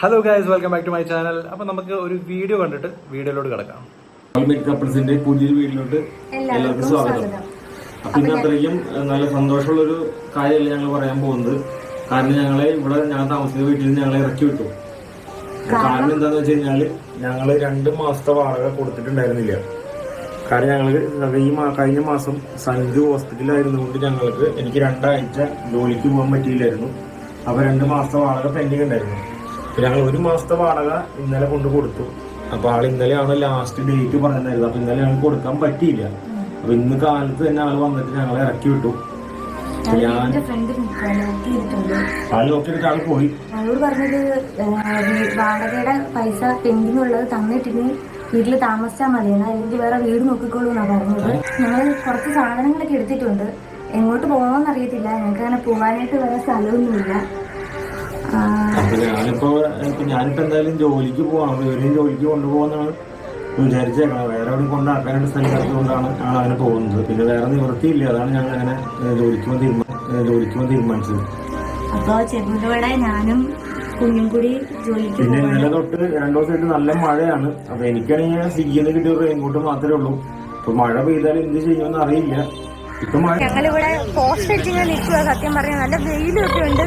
Hello guys welcome back to my channel അപ്പൊ നമുക്ക് ഒരു വീഡിയോ കണ്ടിട്ട് വീഡിയോയിലോട്ട് കിടക്കാം. കപ്പിൾസിന്റെ പുതിയൊരു വീട്ടിലോട്ട് എല്ലാവർക്കും സ്വാഗതം. അപ്പൊ ഇന്ന് അത്രയ്ക്കും നല്ല സന്തോഷമുള്ള ഒരു കാര്യമല്ല ഞങ്ങൾ പറയാൻ പോകുന്നത്? കാരണം ഞങ്ങളെ ഇവിടെ ഞങ്ങൾ താമസിക്കുന്ന വീട്ടിൽ നിന്ന് ഞങ്ങളെ ഇറക്കി വിട്ടു. കാരണം എന്താന്ന് വെച്ച് കഴിഞ്ഞാൽ ഞങ്ങൾ രണ്ട് മാസത്തെ വാടക കൊടുത്തിട്ടുണ്ടായിരുന്നില്ല. കാരണം ഞങ്ങൾ ഈ മാ- കഴിഞ്ഞ മാസം സഞ്ജു ഹോസ്പിറ്റലായിരുന്നുകൊണ്ട് ഞങ്ങൾക്ക് എനിക്ക് രണ്ടാഴ്ച ജോലിക്ക് പോകാൻ പറ്റിയില്ലായിരുന്നു. അപ്പൊ രണ്ട് മാസത്തെ വാടക പെൻഡിങ് ഉണ്ടായിരുന്നു. അപ്പൊ ഞങ്ങൾ ഒരു മാസത്തെ വാടക ഇന്നലെ കൊണ്ട് കൊടുത്തു. അപ്പൊ ആൾ ഇന്നലെയാണ് ലാസ്റ്റ് ഡേറ്റ് പറഞ്ഞിരുന്നത്? അപ്പൊ ഇന്നലെ ഞങ്ങൾക്ക് കൊടുക്കാൻ പറ്റിയില്ല. അപ്പൊ ഇന്ന് കാലത്ത് തന്നെ ആൾ വന്നിട്ട് ഞങ്ങളെ ഇറക്കി വിട്ടു. ഞാൻ ആൾ പോയി. അവളോട് പറഞ്ഞത് വാടകയുടെ പൈസ പെൻഡിങ് ഉള്ളത് തന്നിട്ടിനി വീട്ടിൽ താമസിച്ചാൽ മതി. എന്നാൽ അല്ലെങ്കിൽ വേറെ വീട് നോക്കിക്കോളൂ എന്നാ പറഞ്ഞത്. ഞങ്ങൾ കുറച്ച് സാധനങ്ങളൊക്കെ എടുത്തിട്ടുണ്ട്. എങ്ങോട്ട് പോകണമെന്നറിയത്തില്ല ഞങ്ങൾക്ക് അങ്ങനെ പോകാനായിട്ട് വേറെ സ്ഥലമൊന്നുമില്ല. അപ്പൊ ഞാനിപ്പോ ഇപ്പൊ ഞാനിപ്പോ എന്തായാലും ജോലിക്ക് പോകണം അപ്പൊ ഇവരെയും ജോലിക്ക് കൊണ്ടുപോകുന്നതാണ് വിചാരിച്ചേക്കണം വേറെ എവിടെയും കൊണ്ടാക്കാനായിട്ട് സ്ഥലത്തുകൊണ്ടാണ് ഞങ്ങൾ അങ്ങനെ പോകുന്നത്. പിന്നെ വേറെ നിവൃത്തിയില്ല. അതാണ് ഞങ്ങൾ അങ്ങനെ ജോലിക്ക് പോകാൻ തീരുമാനം ജോലിക്ക് പോകാൻ തീരുമാനിച്ചത്. അപ്പോ ചെറുതോടെ ഞാനും കുഞ്ഞും കൂടി ജോലിക്ക് പിന്നെ ഇന്നലെ തൊട്ട് രണ്ടു ദിവസമായിട്ട് നല്ല മഴയാണ്. അപ്പൊ എനിക്കാണെങ്കിൽ സ്വിഗ്ഗിന്ന് കിട്ടിയ റെയിൻകോട്ട് മാത്രമേ ഉള്ളൂ. ഇപ്പൊ മഴ പെയ്താൽ എന്ത് ചെയ്യുമെന്ന് അറിയില്ല. ഇപ്പൊ മഴ ഞങ്ങളിവിടെ പോസ്റ്റ് അടിച്ചിങ്ങനെ നിൽക്കുക സത്യം പറഞ്ഞാൽ നല്ല വെയിലൊക്കെ ഉണ്ട്.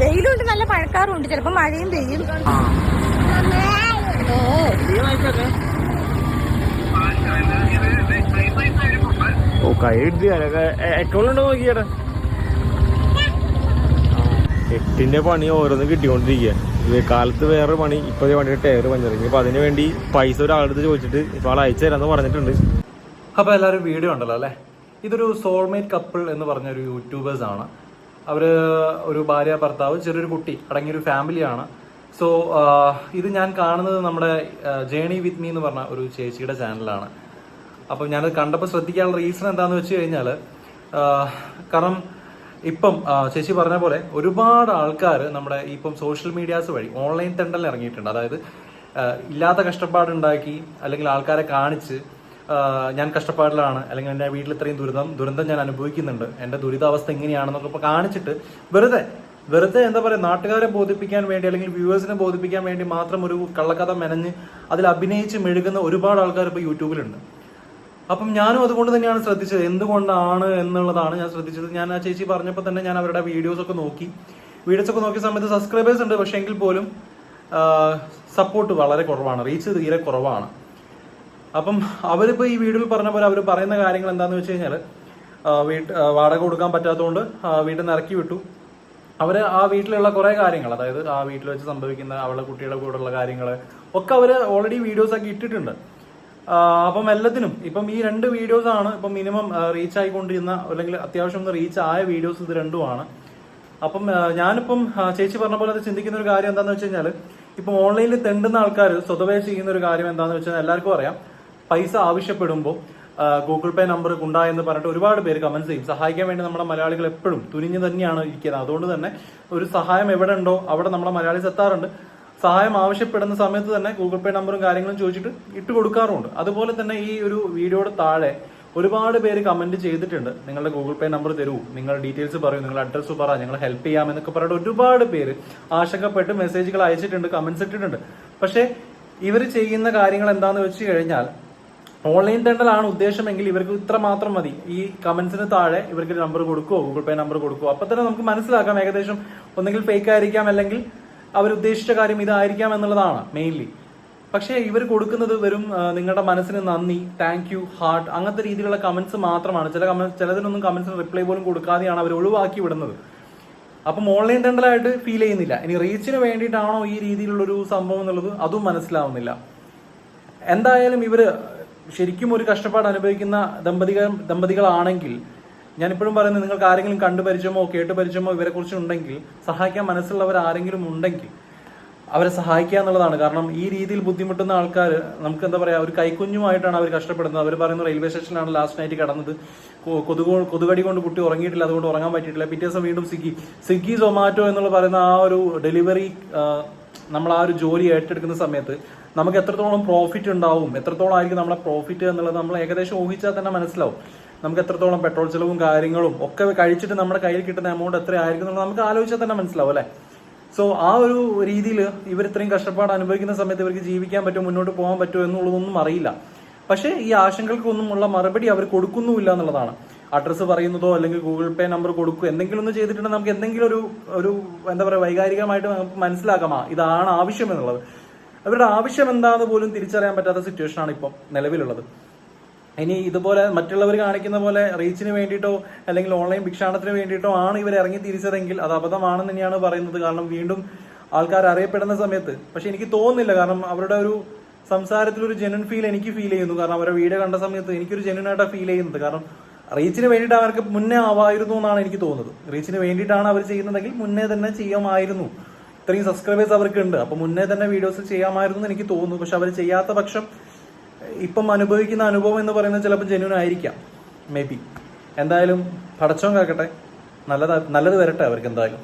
വെയിലുണ്ട് നല്ല മഴക്കാറും ഉണ്ട് ചിലപ്പോ മഴയും പെയ്യും. ഓ കൈ അക്കൗണ്ട് ഉണ്ടോ നോക്കിയാടാ? എട്ടിന്റെ പണി ഓരോന്ന് കിട്ടിക്കൊണ്ടിരിക്കുക ഇത് കാലത്ത് വേറെ പണി ഇപ്പോഴത്തെ വണ്ടിയുടെ ടയർ പഞ്ചറിങ് അപ്പൊ അതിന് വേണ്ടി പൈസ ഒരാളെടുത്ത് ചോദിച്ചിട്ട് ഇപ്പൊ ആൾ അയച്ചു തരാന്ന് പറഞ്ഞിട്ടുണ്ട്. അപ്പൊ എല്ലാവരും വീഡിയോ ഉണ്ടല്ലോ അല്ലേ? ഇതൊരു സോൾമേറ്റ് കപ്പിൾ എന്ന് പറഞ്ഞ ഒരു യൂട്യൂബേഴ്സ് അവർ ഒരു ഭാര്യ ഭർത്താവ് ചെറിയൊരു കുട്ടി അടങ്ങിയൊരു ഫാമിലിയാണ് സോ ഇത് ഞാൻ കാണുന്നത് നമ്മുടെ ജേണി വിത്ത് മീ എന്ന് പറഞ്ഞ ഒരു ചേച്ചിയുടെ ചാനലാണ് അപ്പം ഞാനത് കണ്ടപ്പോൾ ശ്രദ്ധിക്കാനുള്ള റീസൺ എന്താണെന്ന് വെച്ച് കഴിഞ്ഞാൽ കാരണം ഇപ്പം ചേച്ചി പറഞ്ഞ പോലെ ഒരുപാട് ആൾക്കാർ നമ്മുടെ ഇപ്പം സോഷ്യൽ മീഡിയാസ് വഴി ഓൺലൈൻ തെണ്ടൽ ഇറങ്ങിയിട്ടുണ്ട് അതായത് ഇല്ലാത്ത കഷ്ടപ്പാടുണ്ടാക്കി അല്ലെങ്കിൽ ആൾക്കാരെ കാണിച്ച് ഞാൻ കഷ്ടപ്പാടിലാണ്. അല്ലെങ്കിൽ എന്റെ വീട്ടിൽ ഇത്രയും ദുരിതം ദുരന്തം ഞാൻ അനുഭവിക്കുന്നുണ്ട്. എന്റെ ദുരിതാവസ്ഥ എങ്ങനെയാണെന്നൊക്കെ ഇപ്പോൾ കാണിച്ചിട്ട് വെറുതെ വെറുതെ എന്താ പറയുക നാട്ടുകാരെ ബോധിപ്പിക്കാൻ വേണ്ടി അല്ലെങ്കിൽ വ്യൂവേഴ്സിനെ ബോധിപ്പിക്കാൻ വേണ്ടി മാത്രം ഒരു കള്ളക്കഥ മെനഞ്ഞ് അതിൽ അഭിനയിച്ച് മെഴുകുന്ന ഒരുപാട് ആൾക്കാർ ഇപ്പോൾ യൂട്യൂബിലുണ്ട്. അപ്പം ഞാനും അതുകൊണ്ട് തന്നെയാണ് ശ്രദ്ധിച്ചത്. എന്തുകൊണ്ടാണ് എന്നുള്ളതാണ് ഞാൻ ശ്രദ്ധിച്ചത്. ഞാൻ ആ ചേച്ചി പറഞ്ഞപ്പോൾ തന്നെ ഞാൻ അവരുടെ വീഡിയോസ് ഒക്കെ നോക്കി. വീഡിയോസ് ഒക്കെ നോക്കിയ സമയത്ത് സബ്സ്ക്രൈബേഴ്സ് ഉണ്ട്. പക്ഷേ എങ്കിൽ പോലും സപ്പോർട്ട് വളരെ കുറവാണ്. റീച്ച് തീരെ കുറവാണ്. അപ്പം അവരിപ്പോൾ ഈ വീഡിയോയിൽ പറഞ്ഞ പോലെ അവർ പറയുന്ന കാര്യങ്ങൾ എന്താണെന്ന് വെച്ച് കഴിഞ്ഞാൽ വീട്ട് വാടക കൊടുക്കാൻ പറ്റാത്തതുകൊണ്ട് വീട് വീട്ടിൽ നിന്ന് ഇറക്കി വിട്ടു. അവർ ആ വീട്ടിലുള്ള കുറേ കാര്യങ്ങൾ അതായത് ആ വീട്ടിൽ വെച്ച് സംഭവിക്കുന്ന അവളുടെ കുട്ടികളുടെ കൂടെയുള്ള കാര്യങ്ങൾ ഒക്കെ അവർ ഓൾറെഡി വീഡിയോസ് ഒക്കെ ഇട്ടിട്ടുണ്ട്. അപ്പം എല്ലാത്തിനും ഇപ്പം ഈ രണ്ട് വീഡിയോസ് ആണ് ഇപ്പം മിനിമം റീച്ച് ആയിക്കൊണ്ടിരുന്ന അല്ലെങ്കിൽ അത്യാവശ്യം ഒന്ന് റീച്ച് ആയ വീഡിയോസ് ഇത് രണ്ടുമാണ്. അപ്പം ഞാനിപ്പം ചേച്ചി പറഞ്ഞ പോലെ അത് ചിന്തിക്കുന്ന ഒരു കാര്യം എന്താണെന്ന് വെച്ച് കഴിഞ്ഞാൽ ഇപ്പം ഓൺലൈനിൽ തെണ്ടുന്ന ആൾക്കാർ സ്വതവേ ചെയ്യുന്ന ഒരു കാര്യം എന്താണെന്ന് വെച്ചാൽ എല്ലാവർക്കും അറിയാം. പൈസ ആവശ്യപ്പെടുമ്പോൾ ഗൂഗിൾ പേ നമ്പർ കുണ്ടാ എന്ന് പറഞ്ഞിട്ട് ഒരുപാട് പേര് കമന്റ്സ് ചെയ്യും. സഹായിക്കാൻ വേണ്ടി നമ്മുടെ മലയാളികൾ എപ്പോഴും തുനിഞ്ഞു തന്നെയാണ് ഇരിക്കുന്നത്. അതുകൊണ്ട് തന്നെ ഒരു സഹായം എവിടെ ഉണ്ടോ അവിടെ നമ്മുടെ മലയാളീസ് എത്താറുണ്ട്. സഹായം ആവശ്യപ്പെടുന്ന സമയത്ത് തന്നെ ഗൂഗിൾ പേ നമ്പറും കാര്യങ്ങളും ചോദിച്ചിട്ട് ഇട്ട് കൊടുക്കാറുമുണ്ട്. അതുപോലെ തന്നെ ഈ ഒരു വീഡിയോയുടെ താഴെ ഒരുപാട് പേര് കമന്റ് ചെയ്തിട്ടുണ്ട്. നിങ്ങളുടെ ഗൂഗിൾ പേ നമ്പർ തരൂ നിങ്ങളുടെ ഡീറ്റെയിൽസ് പറയൂ നിങ്ങളുടെ അഡ്രസ്സ് പറ ഞങ്ങൾ ഹെൽപ്പ് ചെയ്യാം എന്നൊക്കെ പറഞ്ഞിട്ട് ഒരുപാട് പേര് ആശങ്കപ്പെട്ട് മെസ്സേജുകൾ അയച്ചിട്ടുണ്ട് കമന്റ്സ് ഇട്ടിട്ടുണ്ട്. പക്ഷേ ഇവർ ചെയ്യുന്ന കാര്യങ്ങൾ എന്താണെന്ന് വെച്ച് കഴിഞ്ഞാൽ ഓൺലൈൻ തെണ്ടലാണ് ഉദ്ദേശമെങ്കിൽ ഇവർക്ക് ഇത്ര മാത്രം മതി. ഈ കമന്റ്സിന് താഴെ ഇവർക്ക് നമ്പർ കൊടുക്കുവോ ഗൂഗിൾ പേ നമ്പർ കൊടുക്കുവോ. അപ്പൊ തന്നെ നമുക്ക് മനസ്സിലാക്കാം ഏകദേശം ഒന്നെങ്കിൽ ഫേക്ക് ആയിരിക്കാം അല്ലെങ്കിൽ അവർ ഉദ്ദേശിച്ച കാര്യം ഇതായിരിക്കാം എന്നുള്ളതാണ് മെയിൻലി പക്ഷേ ഇവർ കൊടുക്കുന്നത് വെറും നിങ്ങളുടെ മനസ്സിന് നന്ദി താങ്ക് യു ഹാർട്ട് അങ്ങനത്തെ രീതിയിലുള്ള കമന്റ്സ് മാത്രമാണ്. ചില കമന്റ് ചിലതിനൊന്നും കമന്റ്സിന് റിപ്ലൈ പോലും കൊടുക്കാതെയാണ് അവർ ഒഴിവാക്കി വിടുന്നത്. അപ്പം ഓൺലൈൻ ടെൻഡറായിട്ട് ഫീൽ ചെയ്യുന്നില്ല. ഇനി റീച്ചിന് വേണ്ടിയിട്ടാണോ ഈ രീതിയിലുള്ളൊരു സംഭവം എന്നുള്ളത് അതും മനസ്സിലാവുന്നില്ല. എന്തായാലും ഇവർ ശരിക്കും ഒരു കഷ്ടപ്പാട് അനുഭവിക്കുന്ന ദമ്പതികൾ ദമ്പതികളാണെങ്കിൽ ഞാനിപ്പോഴും പറയുന്നത് നിങ്ങൾക്ക് ആരെങ്കിലും കണ്ടു പരിചയമോ കേട്ട് പരിചയമോ ഇവരെ കുറിച്ച് ഉണ്ടെങ്കിൽ സഹായിക്കാൻ മനസ്സുള്ളവർ ആരെങ്കിലും ഉണ്ടെങ്കിൽ അവരെ സഹായിക്കുക എന്നുള്ളതാണ്. കാരണം ഈ രീതിയിൽ ബുദ്ധിമുട്ടുന്ന ആൾക്കാർ നമുക്ക് എന്താ പറയാ ഒരു കൈക്കുഞ്ഞുമായിട്ടാണ് അവർ കഷ്ടപ്പെടുന്നത്. അവർ പറയുന്ന റെയിൽവേ സ്റ്റേഷനിലാണ് ലാസ്റ്റ് നൈറ്റ് കടന്നത്. കൊതുക് കൊതുകടി കൊണ്ട് കുട്ടി ഉറങ്ങിയിട്ടില്ല അതുകൊണ്ട് ഉറങ്ങാൻ പറ്റിയിട്ടില്ല. പിറ്റേ ദിവസം വീണ്ടും സ്വിഗ്ഗി സ്വിഗ്ഗി സൊമാറ്റോ എന്നുള്ള പറയുന്ന ആ ഒരു ഡെലിവറി നമ്മൾ ആ ഒരു ജോലി ഏറ്റെടുക്കുന്ന സമയത്ത് നമുക്ക് എത്രത്തോളം പ്രോഫിറ്റ് ഉണ്ടാവും എത്രത്തോളം ആയിരിക്കും നമ്മളെ പ്രോഫിറ്റ് എന്നുള്ളത് നമ്മൾ ഏകദേശം ഊഹിച്ചാൽ തന്നെ മനസ്സിലാവും. നമുക്ക് എത്രത്തോളം പെട്രോൾ ചെലവും കാര്യങ്ങളും ഒക്കെ കഴിച്ചിട്ട് നമ്മുടെ കയ്യിൽ കിട്ടുന്ന എമൗണ്ട് എത്ര ആയിരിക്കും എന്നുള്ളത് നമുക്ക് ആലോചിച്ചാൽ തന്നെ മനസ്സിലാവും അല്ലേ? സോ ആ ഒരു രീതിയിൽ ഇവർ ഇത്രയും കഷ്ടപ്പാട് അനുഭവിക്കുന്ന സമയത്ത് ഇവർക്ക് ജീവിക്കാൻ പറ്റുമോ മുന്നോട്ട് പോകാൻ പറ്റുമോ എന്നുള്ളതൊന്നും അറിയില്ല. പക്ഷേ ഈ ആശങ്കകൾക്കൊന്നും ഉള്ള മറുപടി അവർ കൊടുക്കുന്നുമില്ല എന്നുള്ളതാണ്. അഡ്രസ്സ് പറയുന്നതോ അല്ലെങ്കിൽ ഗൂഗിൾ പേ നമ്പർ കൊടുക്കുക എന്തെങ്കിലും ഒന്ന് ചെയ്തിട്ടുണ്ടെങ്കിൽ നമുക്ക് എന്തെങ്കിലും ഒരു ഒരു എന്താ പറയുക വൈകാരികമായിട്ട് നമുക്ക് മനസ്സിലാക്കാം. ഇതാണ് ആവശ്യം എന്നുള്ളത്. അവരുടെ ആവശ്യം എന്താന്ന് പോലും തിരിച്ചറിയാൻ പറ്റാത്ത സിറ്റുവേഷൻ ആണ് ഇപ്പം നിലവിലുള്ളത്. ഇനി ഇതുപോലെ മറ്റുള്ളവർ കാണിക്കുന്ന പോലെ റീച്ചിന് വേണ്ടിയിട്ടോ അല്ലെങ്കിൽ ഓൺലൈൻ ഭിക്ഷാടനത്തിന് വേണ്ടിയിട്ടോ ആണ് ഇവർ ഇറങ്ങി തിരിച്ചതെങ്കിൽ അത് അബദ്ധമാണെന്ന് തന്നെയാണ് പറയുന്നത്. കാരണം വീണ്ടും ആൾക്കാർ അറിയപ്പെടുന്ന സമയത്ത്. പക്ഷെ എനിക്ക് തോന്നുന്നില്ല. കാരണം അവരുടെ ഒരു സംസാരത്തിൽ ഒരു ജെനുവൻ ഫീൽ എനിക്ക് ഫീൽ ചെയ്യുന്നു. കാരണം അവരുടെ വീഡിയോ കണ്ട സമയത്ത് എനിക്കൊരു ജെനുവൻ ആയിട്ടാണ് ഫീൽ ചെയ്യുന്നത്. കാരണം റീച്ചിന് വേണ്ടിയിട്ട് അവർക്ക് മുന്നേ ആവായിരുന്നു എന്നാണ് എനിക്ക് തോന്നുന്നത്. റീച്ചിന് വേണ്ടിയിട്ടാണ് അവർ ചെയ്യുന്നതെങ്കിൽ മുന്നേ തന്നെ ചെയ്യാമായിരുന്നു. ഇത്രയും സബ്സ്ക്രൈബേഴ്സ് അവർക്ക് ഉണ്ട് അപ്പൊ മുന്നേ തന്നെ വീഡിയോസ് ചെയ്യാമായിരുന്നു എന്ന് എനിക്ക് തോന്നുന്നു. പക്ഷെ അവർ ചെയ്യാത്ത പക്ഷം ഇപ്പം അനുഭവിക്കുന്ന അനുഭവം എന്ന് പറയുന്നത് ചിലപ്പോൾ ജെന്യൂൻ ആയിരിക്കാം. മേ ബി എന്തായാലും പടച്ചോൻ കാക്കട്ടെ. നല്ലതാ നല്ലത് വരട്ടെ അവർക്ക് എന്തായാലും.